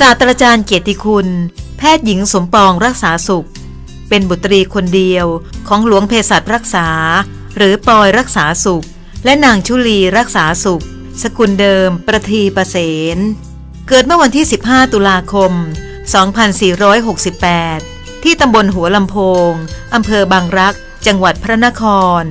ศาสตราจารย์เกียรติคุณ แพทย์หญิงสมปองรักษาสุข เป็นบุตรีคนเดียวของหลวงเภสัชรักษา หรือปอยรักษาสุข และนางชุลีรักษาสุข สกุลเดิม ประทีประเสนเกิดเมื่อวันที่ 15 ตุลาคม 2468 ที่ตำบลหัวลำโพงอำเภอบางรัก จังหวัดพระนคร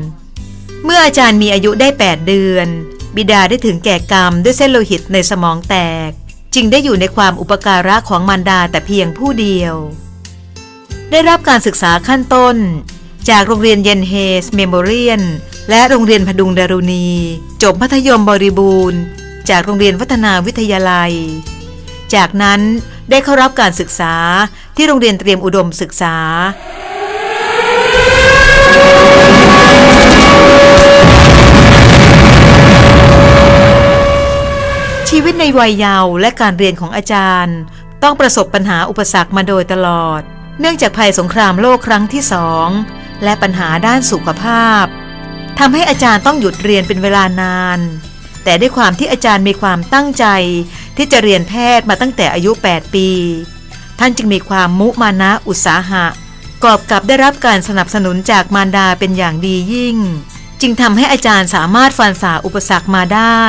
เมื่ออาจารย์มีอายุได้ 8 เดือน บิดาได้ถึงแก่กรรมด้วยเส้นโลหิตในสมองแตก จึงได้อยู่ในความอุปการะของมารดาแต่เพียงผู้เดียว ได้รับการศึกษาขั้นต้น จากโรงเรียนเยนเฮสเมโมเรียน และโรงเรียนพดุงดารุณี จบมัธยมบริบูรณ์ จากโรงเรียนวัฒนาวิทยาลัย จากนั้นได้เข้ารับการศึกษาที่โรงเรียนเตรียมอุดมศึกษา วัยเยาว์และการเรียนของอาจารย์ ต้องประสบปัญหาอุปสรรคมาโดยตลอด เนื่องจากภัยสงครามโลกครั้งที่สองและปัญหาด้านสุขภาพทำให้อาจารย์ต้องหยุดเรียนเป็นเวลานาน แต่ด้วยความที่อาจารย์มีความตั้งใจ ที่จะเรียนแพทย์มาตั้งแต่อายุ 8 ปี ท่านจึงมีความมุมานะอุตสาหะ กอบกับได้รับการสนับสนุนจากมารดาเป็นอย่างดียิ่ง จึงทำให้อาจารย์สามารถฟันฝ่าอุปสรรคมาได้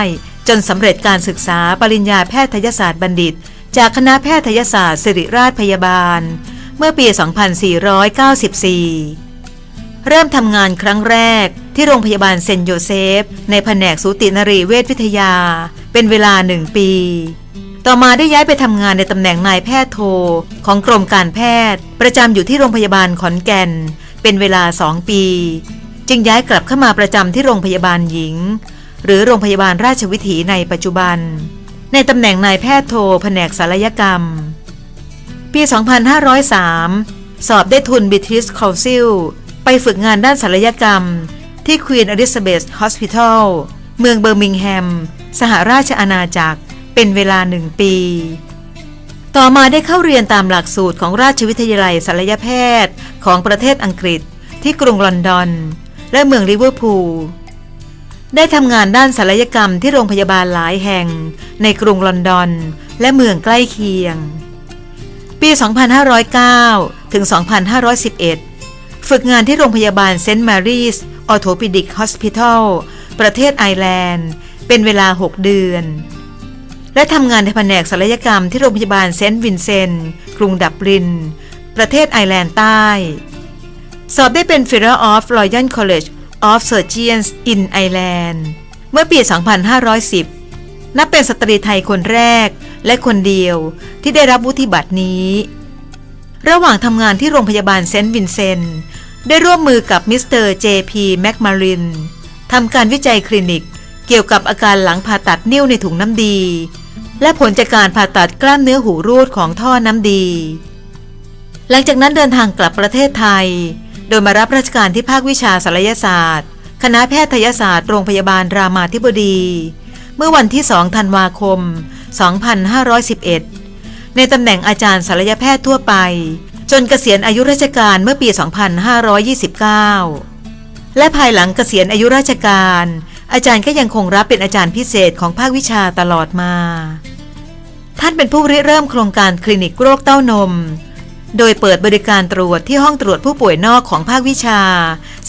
จนสำเร็จการศึกษาปริญญาแพทยศาสตร์บัณฑิต จากคณะแพทยศาสตร์ศิริราชพยาบาล เมื่อปี 2494 เริ่มทำงานครั้งแรกที่โรงพยาบาลเซนโยเซฟ ในแผนกสูตินรีเวชวิทยา เป็นเวลาหนึ่งปี ต่อมาได้ย้ายไปทำงานในตำแหน่งนายแพทย์โท ของกรมการแพทย์ ประจำอยู่ที่โรงพยาบาลขอนแก่น เป็นเวลาสองปี จึงย้ายกลับเข้ามาประจำที่โรงพยาบาลหญิง หรือโรงพยาบาลราชวิถีในปัจจุบัน ในตำแหน่งนายแพทย์โทแผนกศัลยกรรม ปี 2503 สอบได้ทุน British Council ไปฝึกงานด้านศัลยกรรม ที่ Queen Elizabeth Hospital เมืองเบอร์มิงแฮม สหราชอาณาจักร เป็นเวลาหนึ่งปี ต่อมาได้เข้าเรียนตามหลักสูตรของราชวิทยาลัยศัลยแพทย์ของประเทศอังกฤษที่กรุงลอนดอน และเมืองลิเวอร์พูล ได้ทำงานด้านศัลยกรรมที่โรงพยาบาลหลายแห่ง ในกรุงลอนดอน และเมืองใกล้เคียง ปี 2509 ถึง 2511 ฝึกงานที่โรงพยาบาลเซนต์มารีสออโทปิดิกฮอสพิทอลประเทศไอร์แลนด์ เป็นเวลา 6 เดือน และทำงานในแผนกศัลยกรรมที่โรงพยาบาลเซนต์วินเซนต์กรุงดับลิน ประเทศไอร์แลนด์ใต้ สอบได้เป็น Fellow of Royal College of Surgeons in Ireland เมื่อปี 2510 นับเป็นสตรีไทยคนแรกและคนเดียวที่ได้รับวุฒิบัตรนี้ ระหว่างทำงานที่โรงพยาบาลเซนต์วินเซนต์ได้ร่วมมือกับมิสเตอร์เจพีแมคมารินทำการวิจัยคลินิกเกี่ยวกับอาการหลังผ่าตัดนิ้วในถุงน้ำดี และผลจากการผ่าตัดกล้ามเนื้อหูรูดของท่อน้ำดี หลังจากนั้นเดินทางกลับประเทศไทย โดยมารับราชการที่ภาควิชาศัลยศาสตร์ คณะแพทยศาสตร์โรงพยาบาลรามาธิบดี เมื่อวันที่ 2 ธันวาคม 2511 ในตำแหน่งอาจารย์ศัลยแพทย์ทั่วไป จนเกษียณอายุราชการเมื่อปี 2529 และภายหลังเกษียณอายุราชการ อาจารย์ก็ยังคงรับเป็นอาจารย์พิเศษของภาควิชาตลอดมา ท่านเป็นผู้ริเริ่มโครงการคลินิกโรคเต้านม โดยเปิดบริการตรวจที่ห้องตรวจผู้ป่วยนอกของภาควิชา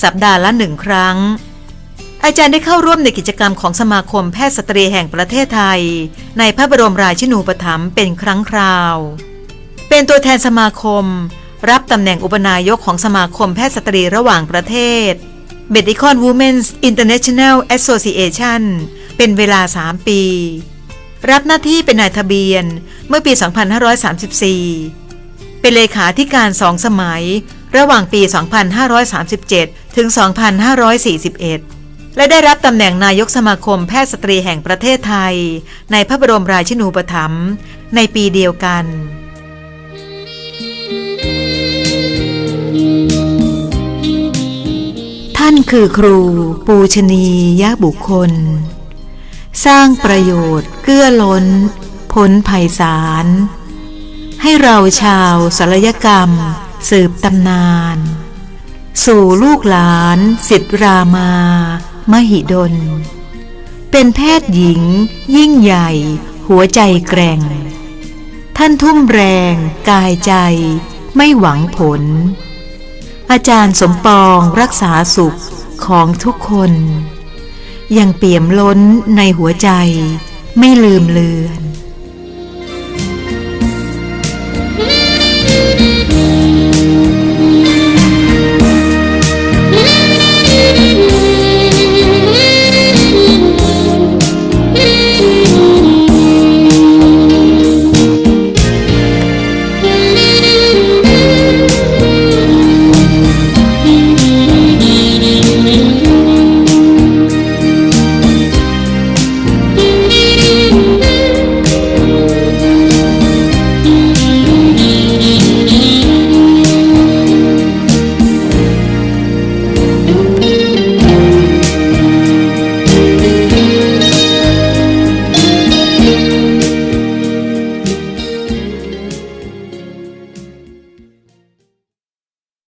สัปดาห์ละหนึ่งครั้ง อาจารย์ได้เข้าร่วมในกิจกรรมของสมาคมแพทย์สตรีแห่งประเทศไทย ในพระบรมราชินูปถัมภ์เป็นครั้งคราว เป็นตัวแทนสมาคม รับตำแหน่งอุปนายกของสมาคมแพทย์สตรีระหว่างประเทศ Medical Women's International Association เป็นเวลา 3 ปี รับหน้าที่เป็นนายทะเบียนเมื่อปี 2534 เป็นเลขาธิการสองสมัย ระหว่างปี 2537 ถึง 2541 และได้รับตำแหน่งนายกสมาคมแพทย์สตรีแห่งประเทศไทย ในพระบรมราชินูปถัมภ์ในปีเดียวกันท่านคือครู ปูชนียบุคคล สร้างประโยชน์เกื้อล้นพ้นภัยสาร ให้เราชาวศัลยกรรม สืบตำนาน สู่ลูกหลานสิทธรามา มหิดล เป็นแพทย์หญิง ยิ่งใหญ่ หัวใจแกร่ง ท่านทุ่มแรง กายใจ ไม่หวังผล อาจารย์สมปองรักษาสุขของทุกคน ยังเปี่ยมล้นในหัวใจไม่ลืมเลือน